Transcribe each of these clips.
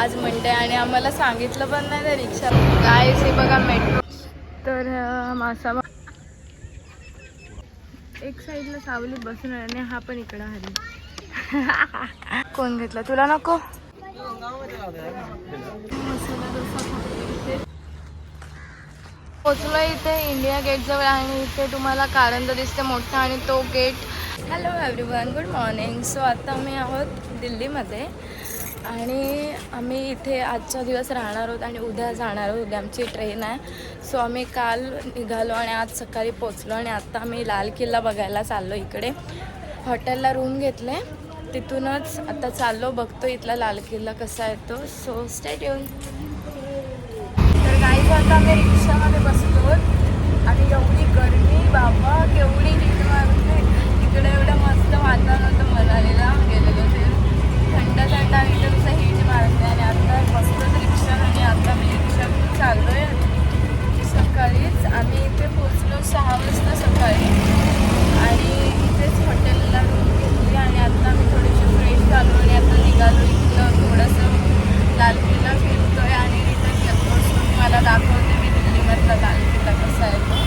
आज मंडे आणि आम्हाला सांगितलं पण नाही त्या रिक्षा. काय हे बघा मेट्रो तर मासा एक साईडला सावलीत बसून आणि हा पण इकडं हरी कोण घेतला? तुला नको. इथे. पोचलो इथे इंडिया गेट जवळ आणि इथे तुम्हाला कारंजा दिसते मोठा आणि तो gate hello everyone good morning so आता आम्ही आहोत दिल्लीमध्ये. आणि आम्ही इथे आजचा दिवस राहणार आहोत आणि उद्या जाणार आहोत. उद्या आमची ट्रेन आहे. सो आम्ही काल निघालो आणि आज सकाळी पोचलो आणि आत्ता आम्ही लाल किल्ला बघायला चाललो इकडे. हॉटेलला रूम घेतले. तिथूनच आता चाललो बघतो इथला लाल किल्ला कसा येतो सो स्टेट येऊन तर काही आता आम्ही रिक्षामध्ये बसलो आणि एवढी गरमी बाबा केवढी हीट मारते इकडे एवढं मस्त वातावरण होतं मनालीला गेलेलो ते थंड थंड आणि इथे नुसतं हीट मारते आणि आता बसलोच रिक्षा आणि आता मी रिक्षा चाललोय सकाळीच आम्ही इथे पोचलो सहा वाजता सकाळी आणि इथेच हॉटेलला रूम घेतली आणि आता आम्ही थोडीशी फ्रेश झालो आणि आता निघालो इथलं थोडंसं लाल किल्ला फिरतोय आणि रिटर्न येतो सो तुम्हाला दाखवते मी दिल्लीमधला लाल किल्ला कसा आहे तो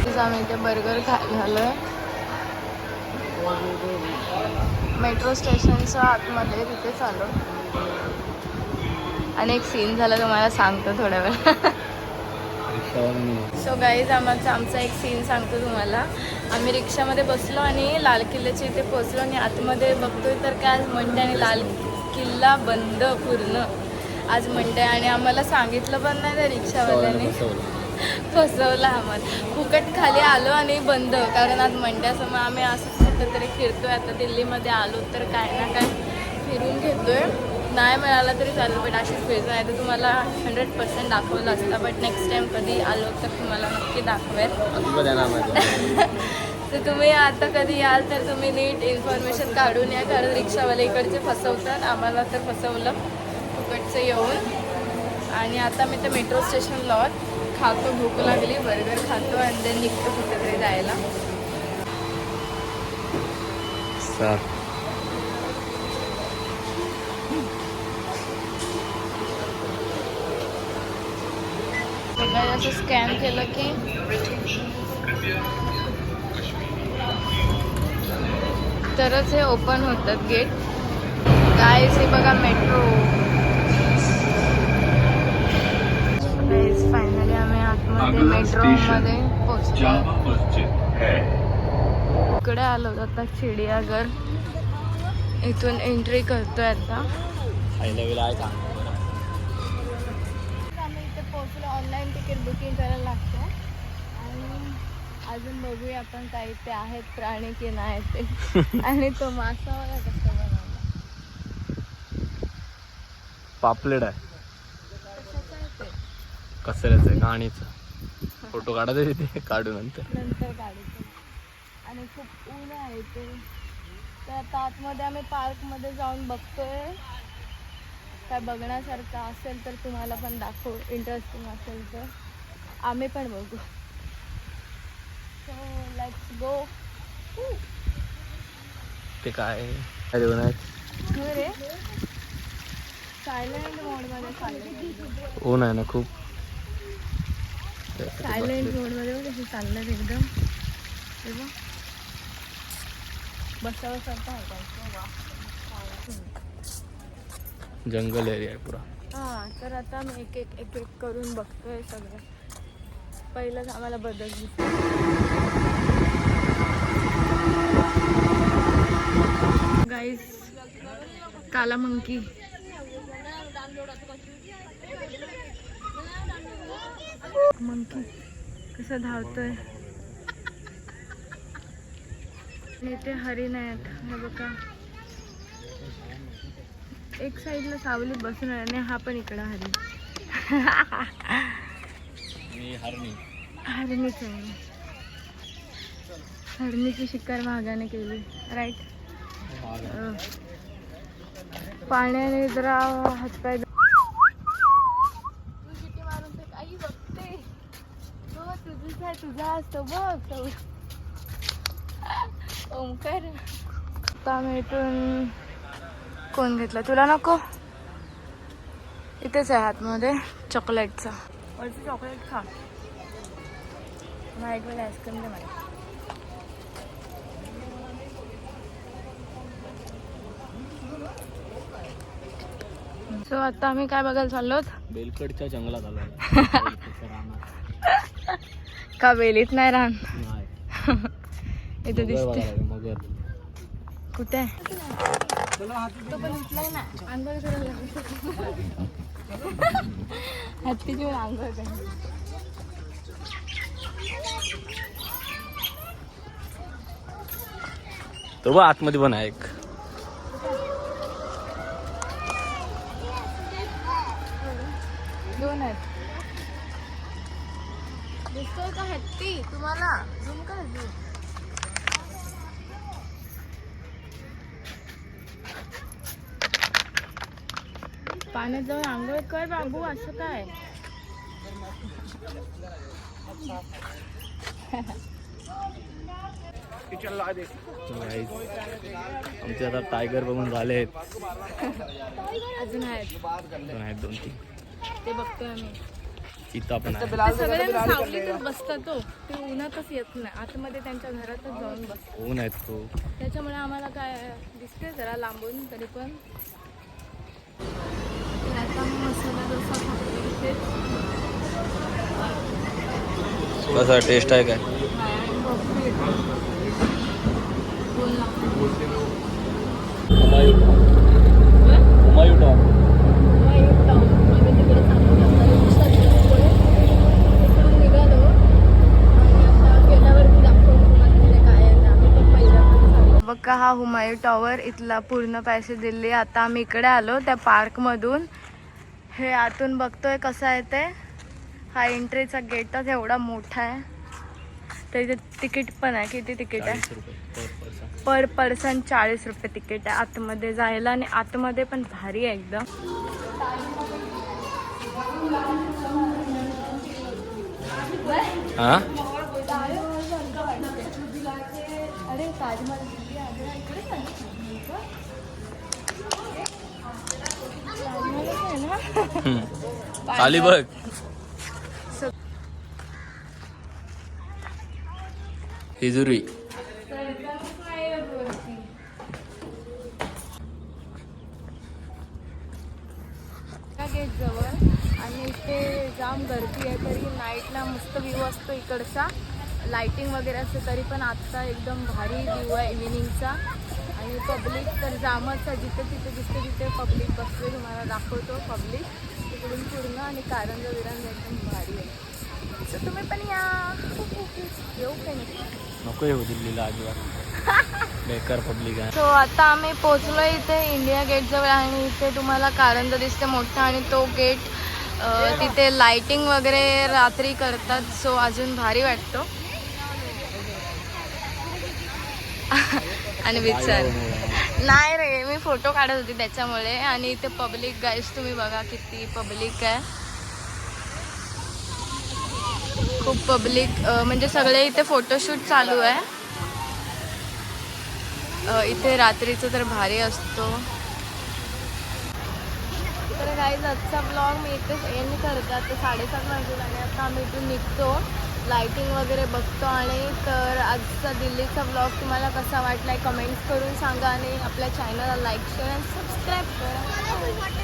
तसंच आम्ही इथे बर्गर खायला आलोय मेट्रो स्टेशनच्या आतमध्ये तिथे चालू. आणि एक सीन झाला तुम्हाला सांगतो थोड्या वेळ सो गाईज आमचा आमचा एक सीन सांगतो तुम्हाला. आम्ही रिक्षामध्ये बसलो आणि लाल किल्ल्याच्या इथे पोचलो आणि आतमध्ये बघतोय तर काय आज मंडे आणि लाल किल्ला बंद पूर्ण. आज मंडे आणि आम्हाला सांगितलं पण नाही त्या रिक्षावाल्याने. फसवलं. आम्हाला. फुकट खाली आलो आणि बंद. कारण आज मंड्यासमोर आम्ही असंच कुठेतरी फिरतोय. आता दिल्लीमध्ये आलो तर काय ना काय फिरून घेतोय. नाही मिळाला तरी चालेल बट अशीच फिरतो नाही तर तुम्हाला हंड्रेड पर्सेंट दाखवलं असतं. बट नेक्स्ट टाइम कधी आलो तर तुम्हाला नक्की दाखवेल. तर तुम्ही आता कधी याल तर तुम्ही नीट इन्फॉर्मेशन काढून या. कारण रिक्षावाले इकडचे फसवतात. आम्हाला तर फसवलं फुकटचं येऊन. आणि आता मी तर मेट्रो स्टेशनला आहोत. खातो भूक लागली बर्गर खातो आणि देन निघतो कुठेतरी जायला. बघा असं स्कॅन केलं की तरच हे ओपन होतात गेट काय हे बघा मेट्रो फायनली आम्ही आतमध्ये मेट्रो मध्ये पोहोचलो. इकडे आलो आता चिडियाघर इथून एंट्री करतोय आता. आम्ही इथे पोहोचलो ऑनलाईन तिकीट बुकिंग करायला लागतं आणि अजून बघूया आपण काही ते आहेत प्राणी की नाही ते. आणि तो मासा बघा कसा बनवला पापलेट आहे. कचऱ्याचं गाणीचं फोटो काढायचे तिथे काढू नंतर नंतर काढायचं आणि खूप ऊन आहे ते तर आता आतमध्ये आम्ही पार्कमध्ये जाऊन बघतोय. काय बघण्यासारखं असेल तर तुम्हाला पण दाखवू. इंटरेस्टिंग असेल तर. आम्ही पण बघू. सो लेट्स गो ते काय? रे. सायलेंट मोडमध्ये ऊन आहे ना खूप. सायलेंट मोडमध्ये कसं चाललं एकदम हे बघ. बसावं सारखं आहे त्यांचं. वा. जंगल एरिया आहे पुरा. हा तर आता मी एक एक एक एक करून बघतोय सगळं. पहिलंच आम्हाला बदल दिसतो गाईस काला मंकी मंकी कसं धावतोय आणि इथे हरिण आहेत हे बघा. एक साईडला सावलीत बसून आहे आणि हा पण इकडं हरिण. हरणीच आहे. हरणीची शिकार वाघाने केली. राईट पाण्याने जरा हातपाय धु- तू शिटी मारून ते काही बघते. तुझंच आहे तुझा असतो बघ. ओमकार आता इथून कोण घेतला? तुला नको. इथेच आहे आतमध्ये चॉकलेटचा. वरचं चॉकलेट खा. वेळेला आईस्क्रीम दे मला. सो आता आम्ही काय बघायला चाललो बेलकडच्या जंगलात आलो. का वेलीत नाही राहण नाही. इथे दिसते कुठे आहे? आंघोळ करायला हत्तीची पण आंघोळ करायला तो बघ आतमध्ये पण आहे एक दोन आहेत दिसतोय का हत्ती तुम्हाला झूम कर झूम पाण्यात जाऊन आंघोळ कर बाबू असं काय? आमचे आता टायगर बघून झाले आहेत. अजून आहेत. दोन आहेत दोन तीन. ते बघतोय आम्ही. इथं आपण आहे. ते सावलीतच बसतात तो ते उन्हातच येत नाही. आतमध्ये त्यांच्या घरातच जाऊन बसतात. ऊन आहेत खूप. त्याच्यामुळे आम्हाला काय दिसते जरा लांबून तरी पण. मसाला डोसा खाते इथेच कसा टेस्ट आहे काय? बघा हा हुमायूं टॉवर इथला पूर्ण पैसे दिले आता आम्ही इकडे आलो त्या पार्कमधून हे आतून बघतोय कसं आहे ते. हा एंट्रीचा गेटच एवढा मोठा आहे. तर इथे तिकीट पण आहे. किती तिकीट आहे. पर पर्सन चाळीस रुपये तिकीट आहे. आतमध्ये जायला आणि आतमध्ये पण भारी आहे एकदम. खाली बघ. हिजुरी. जवळ आणि इथे जाम गर्दी आहे तरी नाईटला मस्त व्ह्यू असतो इकडचा. लाइटिंग वगैरे असते तरी पण आत्ता एकदम भारी व्ह्यू आहे इव्हिनिंगचा आणि पब्लिक तर जामच आहे. जिथे तिथे जिथे तिथे पब्लिक बसले तुम्हाला दाखवतो पब्लिक. तिकडून पूर्ण आणि कारंजा विरांजा एकदम भारी आहे. तर तुम्ही पण या. येऊ नाही? नको येऊ दिल्लीला अजिबात. बेकार पब्लिक आहे. सो आता आम्ही पोचलो इथे इंडिया गेट जवळ आणि इथे तुम्हाला कारंजा दिसते मोठा आणि तो गेट तिथे लाइटिंग वगैरे रात्री करतात. सो अजून भारी वाटतो. आणि विचार. नाही रे मी फोटो काढत होती त्याच्यामुळे आणि इथे पब्लिक गाईस तुम्ही बघा किती पब्लिक आहे. खूप पब्लिक म्हणजे सगळे इथे फोटोशूट चालू आहे. इथे रात्रीचं तर भारी असतो. तर काही आजचा ब्लॉग मी इथेच एंड करते. आता साडेसात वाजले आणि आता आम्ही इथून निघतो. लाइटिंग वगैरे बघतो आणि तर आजचा दिल्लीचा ब्लॉग तुम्हाला कसा वाटला आहे कमेंट्स करून सांगा आणि आपल्या चॅनलला लाईक शेअर आणि सबस्क्राईब करा.